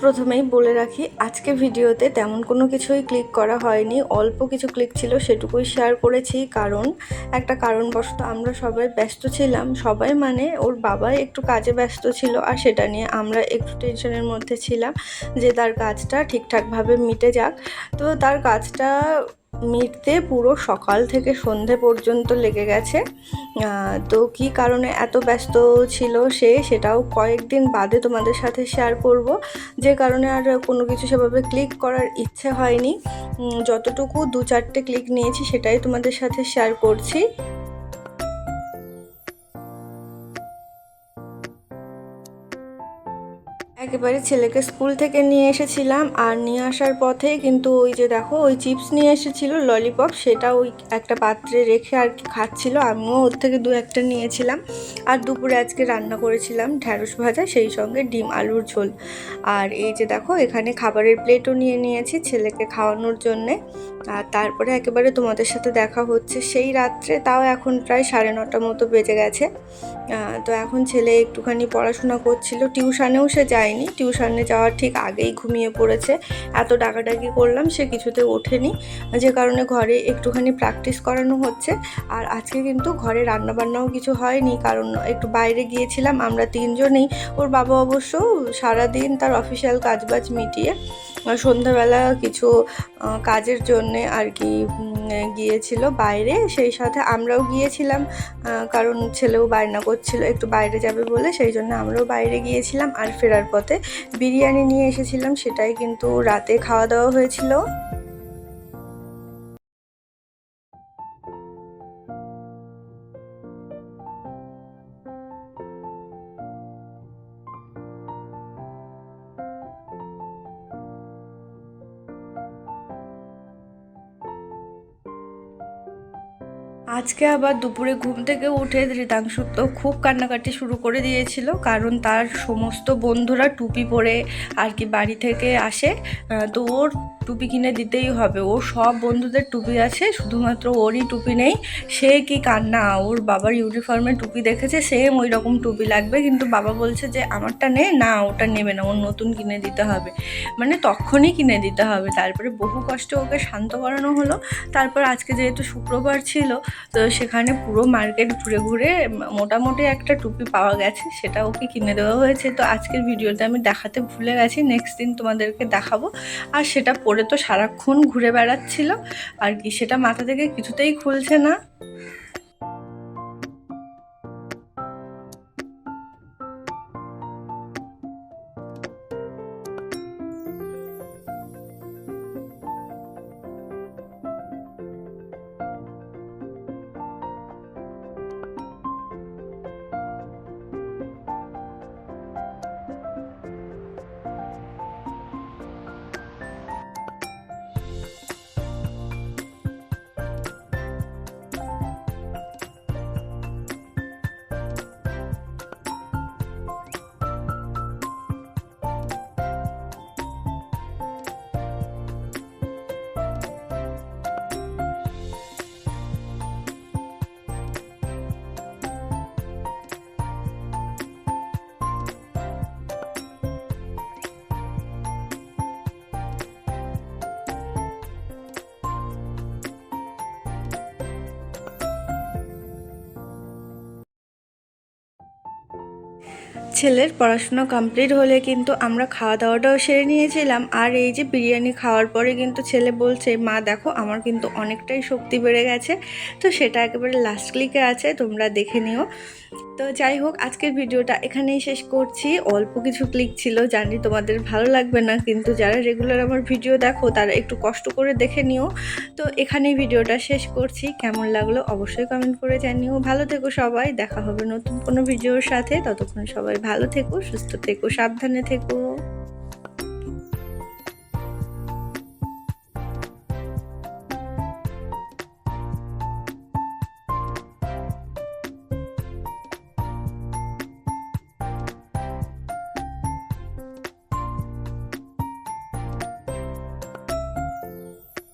প্রথমেই বলে রাখি, আজকে ভিডিওতে তেমন কোনো কিছুই ক্লিক করা হয়নি। অল্প কিছু ক্লিক ছিল, সেটুকুই শেয়ার করেছি। কারণ, একটা কারণবশত আমরা সবাই ব্যস্ত ছিলাম। সবাই মানে ওর বাবা একটু কাজে ব্যস্ত ছিল আর সেটা নিয়ে আমরা একটু টেনশনের মধ্যে ছিলাম যে তার কাজটা ঠিকঠাকভাবে মিটে যাক। তো তার কাজটা মিটতে পুরো সকাল থেকে সন্ধে পর্যন্ত লেগে গেছে। তো কি কারণে এত ব্যস্ত ছিল সে সেটাও কয়েকদিন বাদে তোমাদের সাথে শেয়ার করব। যে কারণে আর কোনো কিছু সেভাবে ক্লিক করার ইচ্ছে হয়নি। যতটুকু দু চারটে ক্লিক নিয়েছি সেটাই তোমাদের সাথে শেয়ার করছি। একেবারে ছেলেকে স্কুল থেকে নিয়ে এসেছিলাম আর নিয়ে আসার পথে কিন্তু ওই যে দেখো, ওই চিপস নিয়ে এসেছিল ললিপপ সেটা ওই একটা পাত্রে রেখে আর কি খাচ্ছিল। আমিও ওর থেকে দু একটা নিয়েছিলাম। আর দুপুরে আজকে রান্না করেছিলাম ঢ্যাঁড়স ভাজা, সেই সঙ্গে ডিম আলুর ঝোল। আর এই যে দেখো, এখানে খাবারের প্লেটও নিয়ে নিয়েছি ছেলেকে খাওয়ানোর জন্যে। আর তারপরে একেবারে তোমাদের সাথে দেখা হচ্ছে সেই রাত্রে, তাও এখন প্রায় সাড়ে নটা মতো বেজে গেছে। তো এখন ছেলে একটুখানি পড়াশোনা করছিল, টিউশানেও সে যায়নি। টিউশনে যাওয়ার ঠিক আগেই ঘুমিয়ে পড়েছে। এত ডাকাডাকি করলাম সে কিছুতে ওঠেনি। যে কারণে ঘরে একটুখানি প্র্যাকটিস করানো হচ্ছে। আর আজকে কিন্তু ঘরে রান্নাবান্নাও কিছু হয়নি, কারণ একটু বাইরে গিয়েছিলাম, আমরা তিনজনেই। ওর বাবা অবশ্য সারাদিন তার অফিসিয়াল কাজবাজ মিটিয়ে, সন্ধ্যাবেলা কিছু কাজের জন্যে আর কি গিয়েছিল বাইরে, সেই সাথে আমরাও গিয়েছিলাম কারণ ছেলেও বায়না করছিল, একটু বাইরে যাবে বলে, সেই জন্য আমরাও বাইরে গিয়েছিলাম আর ফেরার পথে। বিরিয়ানি নিয়ে এসেছিলাম, সেটাই কিন্তু রাতে খাওয়া দাওয়া হয়েছিল। আজকে আবার দুপুরে ঘুম থেকে উঠে ধৃতাংশু তো খুব কান্নাকাটি শুরু করে দিয়েছিল, কারণ তার সমস্ত বন্ধুরা টুপি পরে আর কি বাড়ি থেকে আসে। তো ওর টুপি কিনে দিতেই হবে। ওর সব বন্ধুদের টুপি আছে, শুধুমাত্র ওরই টুপি নেই। সে কি কান্না? ওর বাবার ইউনিফর্মে টুপি দেখেছে সেম ওই রকম টুপি লাগবে। কিন্তু বাবা বলছে যে, আমারটা নে। না, ওটা নেবে না, ওর নতুন কিনে দিতে হবে। মানে তখনই কিনে দিতে হবে। তারপরে বহু কষ্ট ওকে শান্ত করানো হলো। তারপর আজকে যেহেতু শুক্রবার ছিল, তো সেখানে পুরো মার্কেট ঘুরে ঘুরে মোটামুটি একটা টুপি পাওয়া গেছে, সেটা ওকে কিনে দেওয়া হয়েছে। তো আজকের ভিডিওতে আমি দেখাতে ভুলে গেছি নেক্সট দিন তোমাদেরকে দেখাবো। আর সেটা পরে তো সারাক্ষণ ঘুরে বেড়াচ্ছিল। আর কি সেটা মাথা থেকে কিছুতেই খুলছে না। ছেলের পড়াশুনো কমপ্লিট হলে কিন্তু আমরা খাওয়া দাওয়াটাও সেরে নিয়েছিলাম। আর এই যে বিরিয়ানি খাওয়ার পরে কিন্তু ছেলে বলছে, মা, দেখো, আমার কিন্তু অনেকটাই শক্তি বেড়ে গেছে। তো সেটা একেবারে লাস্ট ক্লিকে আছে, তোমরা দেখে নিও। তো যাই হোক, আজকের ভিডিওটা এখানেই শেষ করছি। অল্প কিছু ক্লিক ছিল, জানি তোমাদের ভালো লাগবে না, কিন্তু যারা রেগুলার আমার ভিডিও দেখো, তারা একটু কষ্ট করে দেখে নিও। তো এখানেই ভিডিওটা শেষ করছি। কেমন লাগল অবশ্যই কমেন্ট করে জানিও। ভালো থেকো সবাই, দেখা হবে নতুন কোনো ভিডিওর সাথে। ততক্ষণ সবাই ভালো থেকো, সুস্থ থেকো, সাবধানে থেকো।